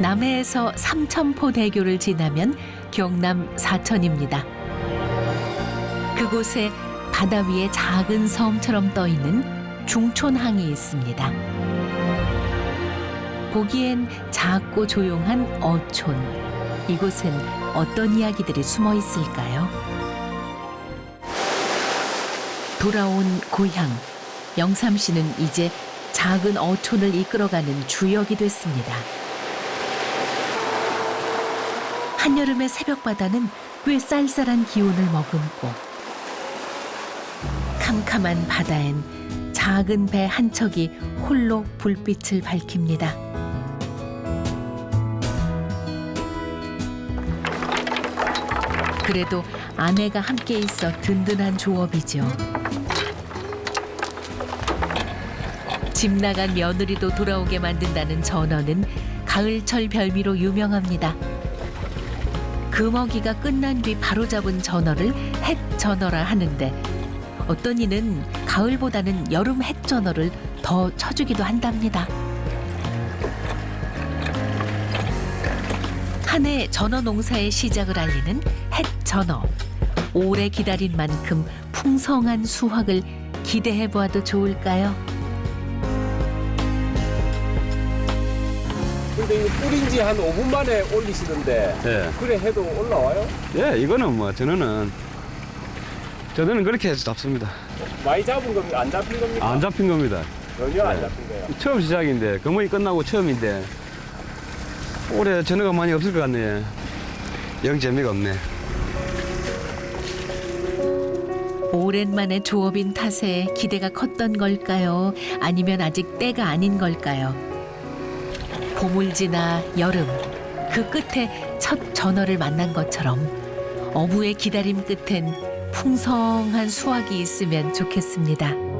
남해에서 삼천포 대교를 지나면 경남 사천입니다. 그곳에 바다 위에 작은 섬처럼 떠 있는 중촌항이 있습니다. 보기엔 작고 조용한 어촌. 이곳엔 어떤 이야기들이 숨어 있을까요? 돌아온 고향. 영삼 씨는 이제 작은 어촌을 이끌어가는 주역이 됐습니다. 한여름의 새벽 바다는 꽤 쌀쌀한 기운을 머금고 캄캄한 바다엔 작은 배 한 척이 홀로 불빛을 밝힙니다. 그래도 아내가 함께 있어 든든한 조업이죠. 집 나간 며느리도 돌아오게 만든다는 전어는 가을철 별미로 유명합니다. 금어기가 끝난 뒤 바로 잡은 전어를 햇 전어라 하는데 어떤 이는 가을보다는 여름 햇 전어를 더 쳐주기도 한답니다. 한 해 전어 농사의 시작을 알리는 햇 전어. 오래 기다린 만큼 풍성한 수확을 기대해 보아도 좋을까요? 근데 이거 뿌린 지 한 5분 만에 올리시던데 예. 그래 해도 올라와요? 예, 이거는 뭐 저는 저는 그렇게 해서 잡습니다. 많이 잡은 겁니까? 안 잡힌 겁니까? 안 잡힌 겁니다. 전혀 안 네. 잡힌 거예요. 처음 시작인데 거머이 끝나고 처음인데 올해 전어가 많이 없을 것 같네. 영 재미가 없네. 오랜만에 조업인 탓에 기대가 컸던 걸까요? 아니면 아직 때가 아닌 걸까요? 봄을 지나 여름 그 끝에 첫 전어를 만난 것처럼 어부의 기다림 끝엔 풍성한 수확이 있으면 좋겠습니다.